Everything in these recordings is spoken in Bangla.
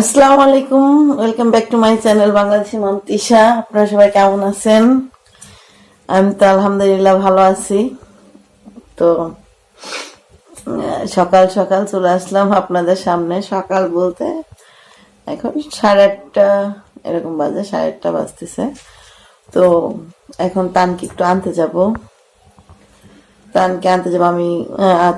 আসসালামু আলাইকুম welcome back to my channel Bangladeshi mom Tisha. আপনারা সবাই কেমন আছেন? আমি তো আলহামদুলিল্লাহ ভালো আছি। তো, সকাল সকাল চলে আসলাম আপনাদের সামনে, সকাল বলতে এখন সাড়ে আটটা, এরকম বাজে সাড়ে আটটা বাজতেছে। তো, এখন তানকে একটু আনতে যাব। তানকে আনতে যাব, আমি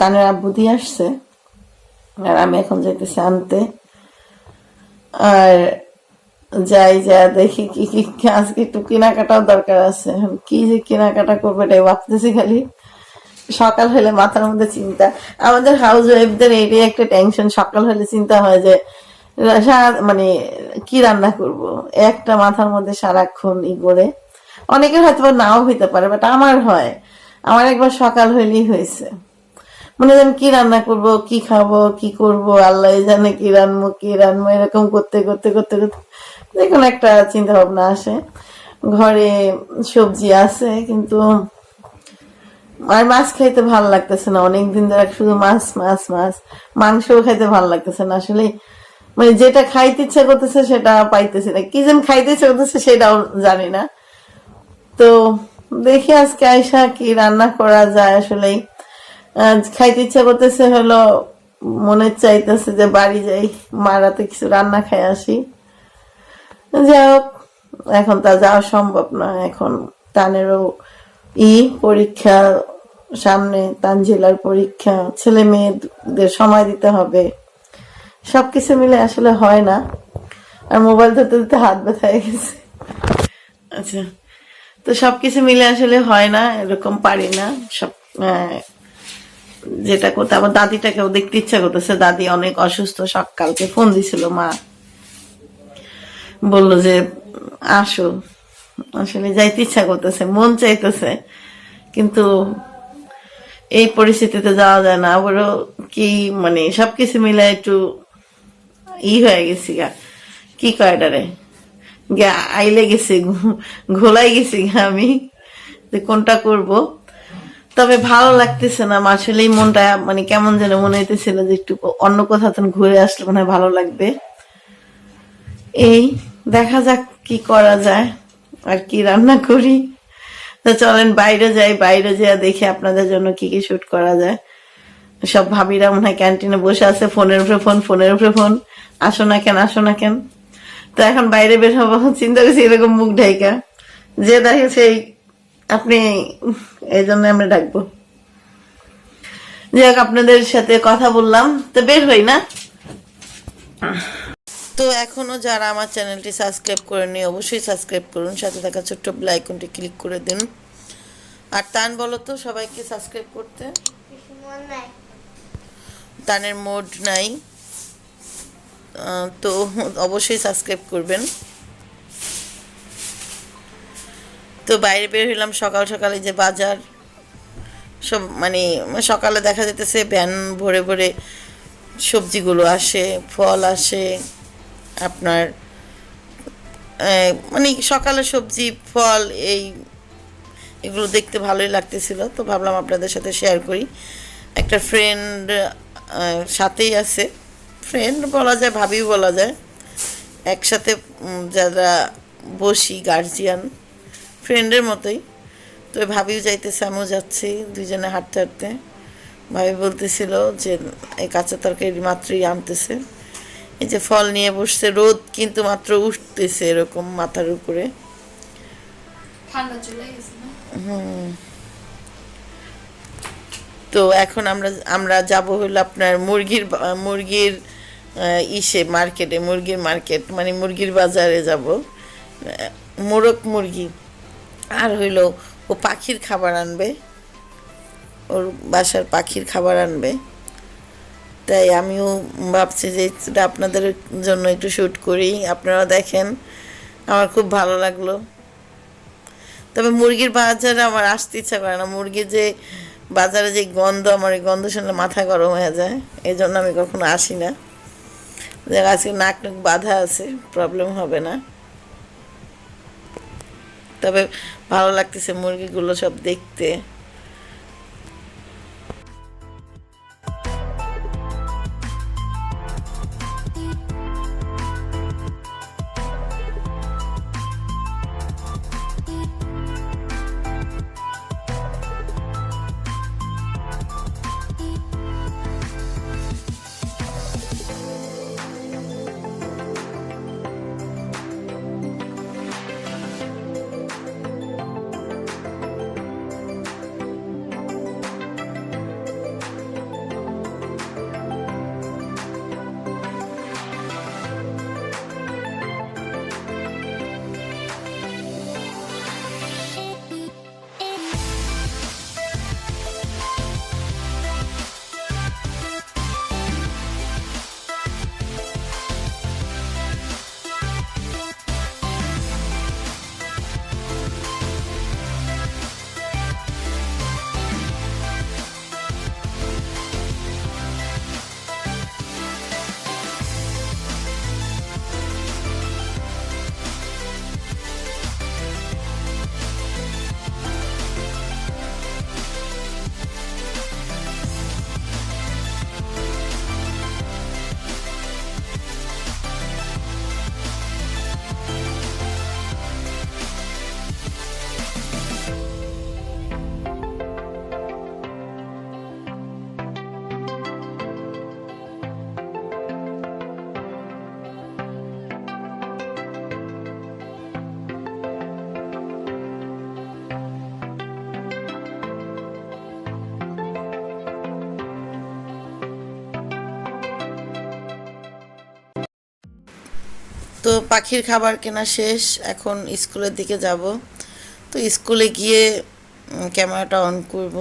তানের আব্বু দিয়ে আসছে। আর আমি এখন যেতেছি আনতে। আর যাই, যা দেখি কি কি আজকে একটু কেনাকাটাও দরকার আছে। কি যে কেনাকাটা করবে এটাই ভাবতেছি খালি। সকাল হলে মাথার মধ্যে চিন্তা। আমাদের হাউস ওয়াইফদের এইটাই একটা টেনশন সকাল হলে চিন্তা হয় যে মানে কি রান্না করব? একটা মাথার মধ্যে সারাক্ষণ ই করে। অনেকের হয়তো নাও হইতে পারে বাট আমার হয়। আমার একবার সকাল হইলেই হয়েছে। মনে যেন কি রান্না করব, কি খাব, কি করব, আল্লাহ জানে কি রানবো কি রানবো এরকম করতে করতে করতে করতে, যে কোনো একটা চিন্তা ভাবনা আসে। ঘরে সবজি আছে, কিন্তু আর মাছ খাইতে ভালো লাগতেছে না। অনেকদিন ধরে শুধু মাছ মাছ মাছ, মাংসও খাইতে ভালো লাগতেছে না। আসলে মানে যেটা খাইতে ইচ্ছা করতেছে সেটা পাইতেছি না। কি যেন খাইতে ইচ্ছা করতেছে সেটাও জানি না। তো দেখি আজকে আয়সা কি রান্না করা যায় আসলে আজ খাইতে ইচ্ছা করতেছে হলো, মনে চাইতেছে যে বাড়ি যাই মারাতে কিছু রান্না খাই আসি। যাই হোক, এখন তা যাওয়া সম্ভব না। এখন তানেরও ই পরীক্ষা, সামনে তানজিলার পরীক্ষা, ছেলে মেয়েদের সময় দিতে হবে। সব কিছু মিলে আসলে হয় না। আর মোবাইল ধরতে ধরতে হাত ব্যথা হয়ে গেছে। আচ্ছা তো সব কিছু মিলে আসলে হয় না, এরকম পারি না। সব যেটা করতে আমার দাদিটাকেও দেখতে ইচ্ছা করতেছে। দাদি অনেক অসুস্থ, সকালকে ফোন দিছিল মা। বলল যে, আসো। আসলে যাইতে ইচ্ছা করতেছে, মন চাইতেছে। কিন্তু এই পরিস্থিতিতে যাওয়া যায় না। আবারও কি মানে সবকিছু মিলে একটু ই হয়ে গেছি গা। কি কয় এটারে? গা আইলে গেছি ঘোলাই গেছি গা আমি যে কোনটা করব? তবে ভালো লাগতেছে না আমার আসলে মনটা মানে কেমন যেন মনে হইতেছিল যে একটু অন্য কোথাও ঘুরে আসলে মনে হয় ভালো লাগবে। এই, দেখা যাক কি করা যায়, আর কি রান্না করি। তো চলেন, বাইরে যাই বাইরে যাই দেখি আপনাদের জন্য কি কি শুট করা যায়। সব ভাবিরা মনে হয় ক্যান্টিনে বসে আছে, ফোনের উপরে ফোন, ফোনের উপরে ফোন। আসো না কেন, আসো না কেন। তো এখন বাইরে বের হব, চিন্তা করছি এরকম মুখ ঢাইকা। যে দেখে সেই আপনি, এই জন্য আমরা ডাকবো। যাই হোক, আপনাদের সাথে কথা বললাম, তো বের হই না? তো এখনও যারা আমার চ্যানেলটি সাবস্ক্রাইব করেনি অবশ্যই সাবস্ক্রাইব করুন, সাথে থাকা ছোট্ট আইকনটি ক্লিক করে দিন। আর টান বলো তো, সবাইকে সাবস্ক্রাইব করতে? টানের মোড নাই। তো অবশ্যই সাবস্ক্রাইব করবেন। তো বাইরে বের হইলাম, সকাল সকালে যে বাজার, সব মানে সকালে দেখা যেতেছে ভ্যান ভরে ভরে সবজিগুলো আসে, ফল আসে, আপনার মানে সকালে সবজি, ফল, এই, এগুলো দেখতে ভালোই লাগতেছিল। তো ভাবলাম আপনাদের সাথে শেয়ার করি। একটা ফ্রেন্ড সাথেই আছে। ফ্রেন্ড বলা যায়, ভাবিও বলা যায়। একসাথে যারা বসি গার্জিয়ান ফ্রেন্ডের মতোই। তো ভাবিও যাইতেছে আমিও যাচ্ছি দুজনে হাঁটতে হাঁটতে। ভাবি বলতেছিল যে এই কাঁচা তরকারি মাত্রই আনতেছে। এই যে ফল নিয়ে বসছে রোদ কিন্তু মাত্র উঠতেছে এরকম মাথার উপরে। না? তো এখন আমরা আমরা যাব হলো আপনার মুরগির মুরগির ইসে মার্কেটে মুরগির মার্কেট মানে মুরগির বাজারে যাব। মোরগ মুরগি। আর হইল ও পাখির খাবার আনবে, ওর বাসার পাখির খাবার আনবে। তাই আমিও ভাবছি যে আপনাদের জন্য একটু শ্যুট করি, আপনারাও দেখেন, আমার খুব ভালো লাগল। তবে মুরগির বাজারে আমার আসতে ইচ্ছা করে না, মুরগির যে বাজারে যে গন্ধ, আমার এই গন্ধ শুনলে মাথা গরম হয়ে যায়, এই জন্য আমি কখনো আসি না। আজকে নাক নাক বাধা আছে প্রবলেম হবে না। তবে ভালো লাগতেছে মুরগিগুলো সব দেখতে। তো পাখির খাবার কেনা শেষ, এখন স্কুলের দিকে যাব। তো স্কুলে গিয়ে ক্যামেরাটা অন করব।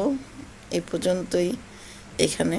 এই পর্যন্তই এখানে।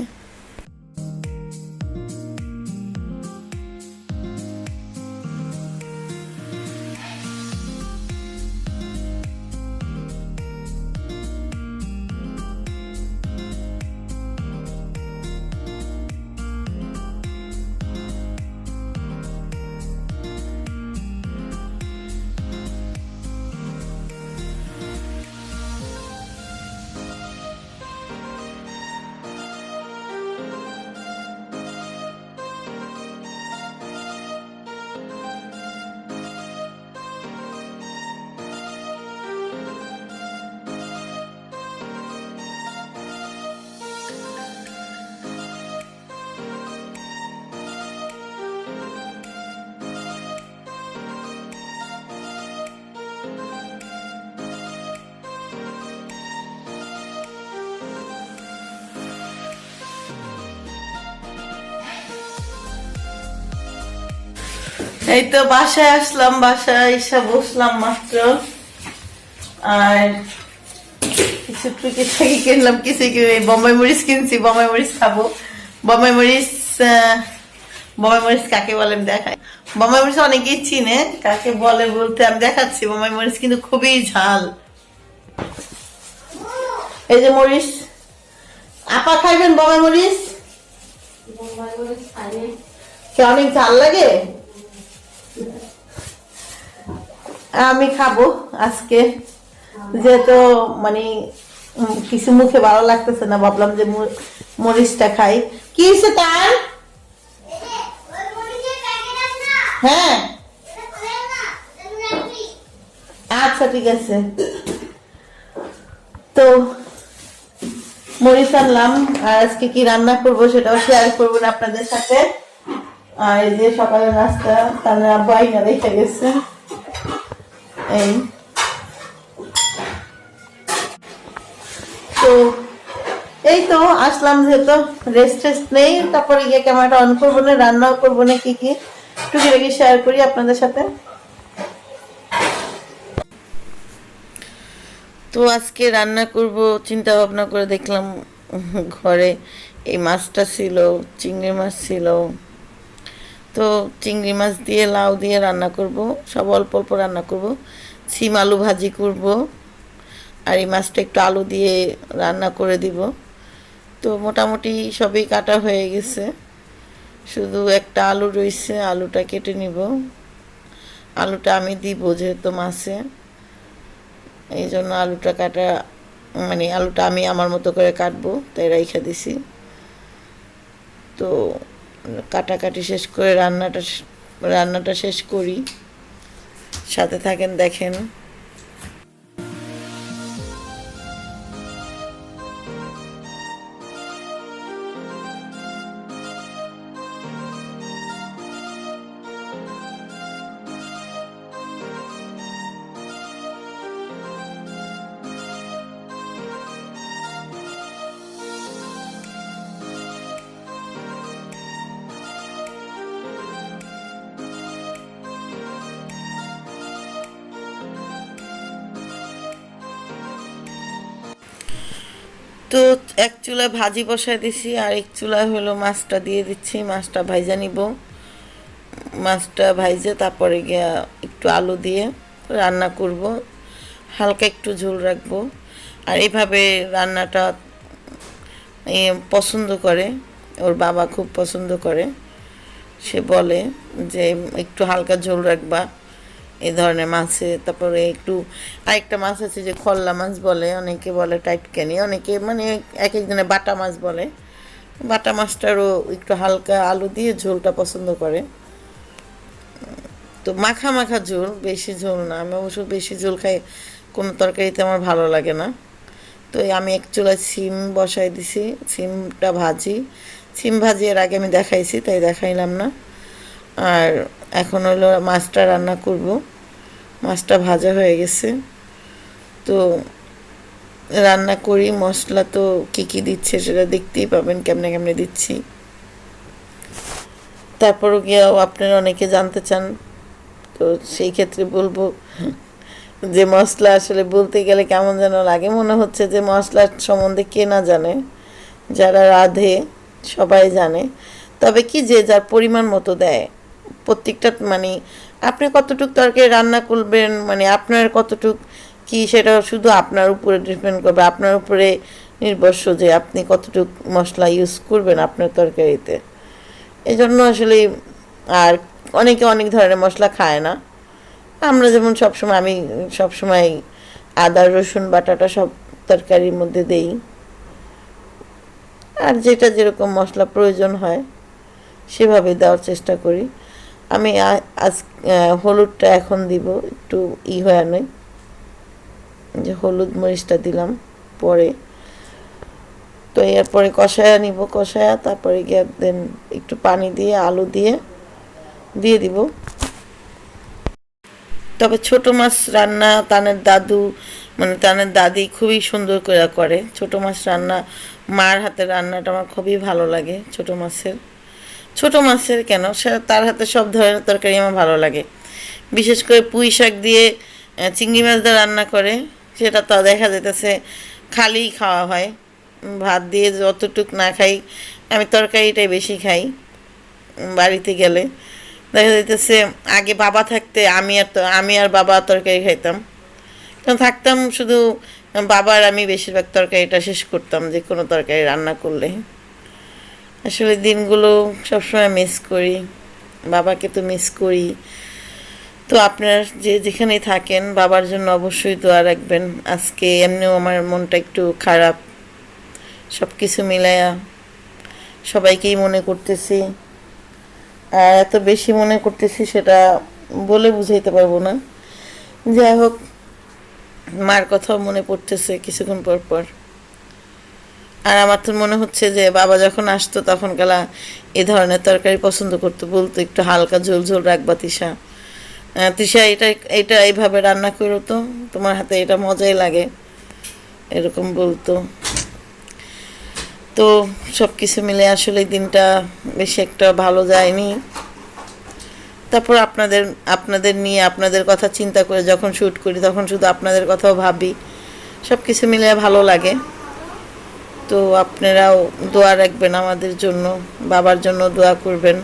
এই তো বাসায় আসলাম বাসায় এসে বসলাম মাত্র। আর কিছু টুকি থাকি কিনলাম কিছু বোম্বাই মরিচ কিনছি বোম্বাই মরিচ খাব। বোম্বাই মরিচ বোম্বাই মরিচ কাকে বলে আমি দেখাই। বোম্বাই মরিচ অনেকেই চিনে কাকে বলে বলতে আমি দেখাচ্ছি। বোম্বাই মরিচ কিন্তু খুবই ঝাল। এই যে মরিচ। আপা খাইবেন বোম্বাই মরিচ? কে অনেক ঝাল লাগে? আমি খাব আজকে। যেহেতু মানে কিছু মুখে ভালো লাগতেছে না, ভাবলাম যে মরিচটা খাই। কি তার? হ্যাঁ। আচ্ছা ঠিক আছে। তো, মরিচ আনলাম, আর আজকে কি রান্না করব সেটাও শেয়ার করব আপনাদের সাথে। আর এই যে সকালে নাস্তা তার বাইনা রেখে গেছে। এই। তো এই তো, আসলাম যেহেতু রেস্ট টেস্ট নেই, তারপরে গিয়ে ক্যামেরাটা অন করব না, রান্নাও করব না, কি কি টুকিটাকি শেয়ার করি আপনাদের সাথে। তো আজকে রান্না করব চিন্তা ভাবনা করে দেখলাম, ঘরে এই মাছটা ছিল, চিংড়ি মাছ ছিল। তো চিংড়ি মাছ দিয়ে লাউ দিয়ে রান্না করব, সব অল্প অল্প রান্না করব। সিম আলু ভাজি করব, আর এই মাছটা একটু আলু দিয়ে রান্না করে দিব। তো মোটামুটি সবই কাটা হয়ে গেছে। শুধু একটা আলু রয়েছে আলুটা কেটে নিব। আলুটা আমি দিব যেহেতু মাছে। এই জন্য আলুটা কাটা মানে আলুটা আমি আমার মতো করে কাটবো, তাই রাইখা দিছি। তো কাটাকাটি শেষ করে রান্নাটা রান্নাটা শেষ করি। সাথে থাকেন দেখেন। তো এক চুলায় ভাজি বসায় দিছি, আর এক চুলায় হলো মাছটা দিয়ে দিচ্ছি, মাছটা ভাইজা নিব। মাছটা ভাইজে তারপরে গিয়া একটু আলু দিয়ে রান্না করব, হালকা একটু ঝোল রাখব। আর এইভাবে রান্নাটা পছন্দ করে, ওর বাবা খুব পছন্দ করে। সে বলে যে একটু হালকা ঝোল রাখবা। এই ধরনের মাছে তারপরে একটু আরেকটা মাছ আছে যে খল্লা মাছ বলে, অনেকে বলে টাইটকানি অনেকে মানে এক একজনে বাটা মাছ বলে। বাটা মাছটারও একটু হালকা আলু দিয়ে ঝোলটা পছন্দ করে। তো মাখা মাখা ঝোল, বেশি ঝোল না। আমি অবশ্য বেশি ঝোল খাই, কোনো তরকারিতে আমার ভালো লাগে না। তো আমি এক চুলায় সিম বসাই দিছি, সিমটা ভাজি। সিম ভাজি এর আগে আমি দেখাইছি, তাই দেখাইলাম না। আর এখন হলো মাছটা রান্না করব। মাছটা ভাজা হয়ে গেছে। তো রান্না করি, মশলা তো কী কী দিচ্ছে সেটা দেখতেই পাবেন, কেমনে কেমনে দিচ্ছি। তারপরও গিয়েও আপনারা অনেকে জানতে চান, তো সেই ক্ষেত্রে বলব যে মশলা আসলে বলতে গেলে কেমন যেন লাগে। মনে হচ্ছে যে মশলার সম্বন্ধে কে না জানে, যারা রাধে সবাই জানে। তবে কি যে যার পরিমাণ মতো দেয়। প্রত্যেকটা মানে আপনি কতটুক তরকারি রান্না করবেন মানে আপনার কতটুক কি, সেটা শুধু আপনার উপরে ডিপেন্ড করবে। আপনার উপরে নির্ভরশ যে আপনি কতটুক মশলা ইউজ করবেন আপনার তরকারিতে। এই জন্য আসলে আর অনেকে অনেক ধরনের মশলা খায় না। আমরা যেমন সবসময়, আমি সবসময় আদা, রসুন, বাটাটা সব তরকারির মধ্যে দেই। আর যেটা যেরকম মশলা প্রয়োজন হয়, সেভাবে দেওয়ার চেষ্টা করি। আমি আজ হলুদটা এখন দিব, একটু ই হয়ে নয় যে হলুদ মরিচটা দিলাম পরে। তো এরপরে কষায়া নিব, কষায়া, তারপরে গিয়ে দেন একটু পানি দিয়ে, আলু দিয়ে দিয়ে দিব। তবে ছোট মাছ রান্না তানের দাদু মানে তানের দাদি খুবই সুন্দর করে করে। ছোট মাছ রান্না, মার হাতের রান্নাটা আমার খুবই ভালো লাগে ছোট মাছের। ছোট মাছের কেন? সে তার হাতে সব ধরনের তরকারি আমার ভালো লাগে। বিশেষ করে পুঁই শাক দিয়ে চিংড়ি মাছ দিয়ে রান্না করে, সেটা তো দেখা যেতেছে খালি খাওয়া হয়। ভাত দিয়ে যতটুক না খাই, আমি তরকারিটাই বেশি খাই বাড়িতে গেলে। দেখা যাইতেছে আগে বাবা থাকতে আমি আর তো- আমি আর বাবা তরকারি খাইতাম। তখন থাকতাম শুধু বাবার আমি বেশিরভাগ তরকারিটা শেষ করতাম যে কোনো তরকারি রান্না করলে। আসলে দিনগুলো সবসময় মিস করি। বাবাকে তো মিস করি। তো আপনার যে, যেখানেই থাকেন, বাবার জন্য অবশ্যই দোয়া রাখবেন। আজকে এমনিও আমার মনটা একটু খারাপ। সব কিছু মিলায়া সবাইকেই মনে করতেছি। আর এত বেশি মনে করতেছি সেটা বলে বুঝাইতে পারব না। যাই হোক, মার কথাও মনে পড়তেছে কিছুক্ষণ পর পর। আর আমার তো মনে হচ্ছে যে বাবা যখন আসতো তখন গেলা এ ধরনের তরকারি পছন্দ করতো বলতো একটু হালকা ঝোল ঝোল রাখবা আহ, তিশা এটা এটা এইভাবে রান্না করো তো তোমার হাতে এটা মজাই লাগে এরকম বলতো। তো সব কিছু মিলে আসলে দিনটা বেশি একটা ভালো যায়নি। তারপর আপনাদের আপনাদের নিয়ে আপনাদের কথা চিন্তা করে যখন শ্যুট করি তখন শুধু আপনাদের কথাও ভাবি সব কিছু মিলে ভালো লাগে। তো আপনারাও দোয়া রাখবেন আমাদের জন্য বাবার জন্য দোয়া করবেন।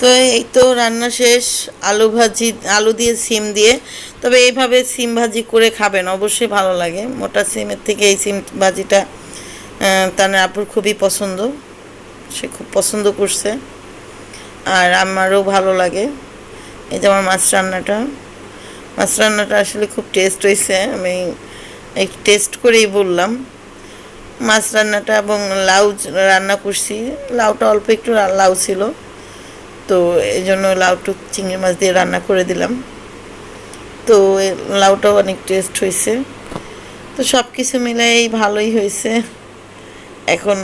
তো এই তো রান্না শেষ, আলু ভাজি, আলু দিয়ে সিম দিয়ে। তবে এইভাবে সিম ভাজি করে খাবেন, অবশ্যই ভালো লাগে। মোটা সিমের থেকে এই সিম ভাজিটা তার আপুর খুবই পছন্দ। সে খুব পছন্দ করছে। আর আমারও ভালো লাগে। এই যে আমার মাছ রান্নাটা। মাছ রান্নাটা আসলে খুব টেস্ট হয়েছে আমি একটু টেস্ট করেই বললাম। মাছ রান্নাটা এবং লাউ রান্না করছি। লাউটা অল্প একটু লাউ ছিল। তো এই জন্য লাউটুক চিংড়ি মাছ দিয়ে রান্না করে দিলাম। তো লাউটাও অনেক টেস্ট হয়েছে তো সব কিছু মিলাই ভালোই হয়েছে এখন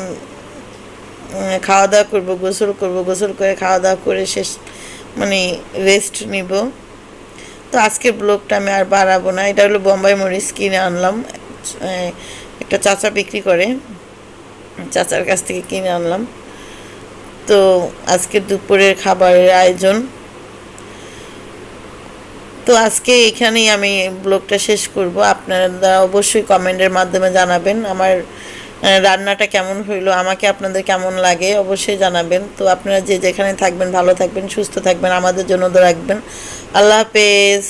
খাওয়া দাওয়া করব, গোসল করব, গোসল করে খাওয়া দাওয়া করে শেষ মানে রেস্ট নিব। তো আজকের ব্লগটা আমি আর বাড়াবো না। এটা হলো বোম্বাই মরিচ কিনে আনলাম। একটা চাচা বিক্রি করে। চাচার কাছ থেকে কিনে আনলাম। তো আজকে দুপুরের খাবারের আয়োজন তো আজকে এখানেই আমি ব্লগটা শেষ করব আপনারা অবশ্যই কমেন্টের মাধ্যমে জানাবেন আমার আহ, রান্নাটা কেমন হইলো আমাকে আপনাদের কেমন লাগে অবশ্যই জানাবেন তো আপনারা যে যেখানে থাকবেন ভালো থাকবেন সুস্থ থাকবেন আমাদের জন্য তো রাখবেন আল্লাহ হাফেজ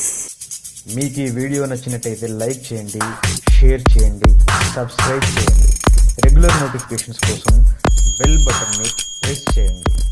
మీకు ఈ వీడియో నచ్చినట్టయితే లైక్ చేయండి షేర్ చేయండి సబ్స్క్రైబ్ చేయండి రెగ్యులర్ నోటిఫికేషన్స్ కోసం బెల్ బటన్ని este.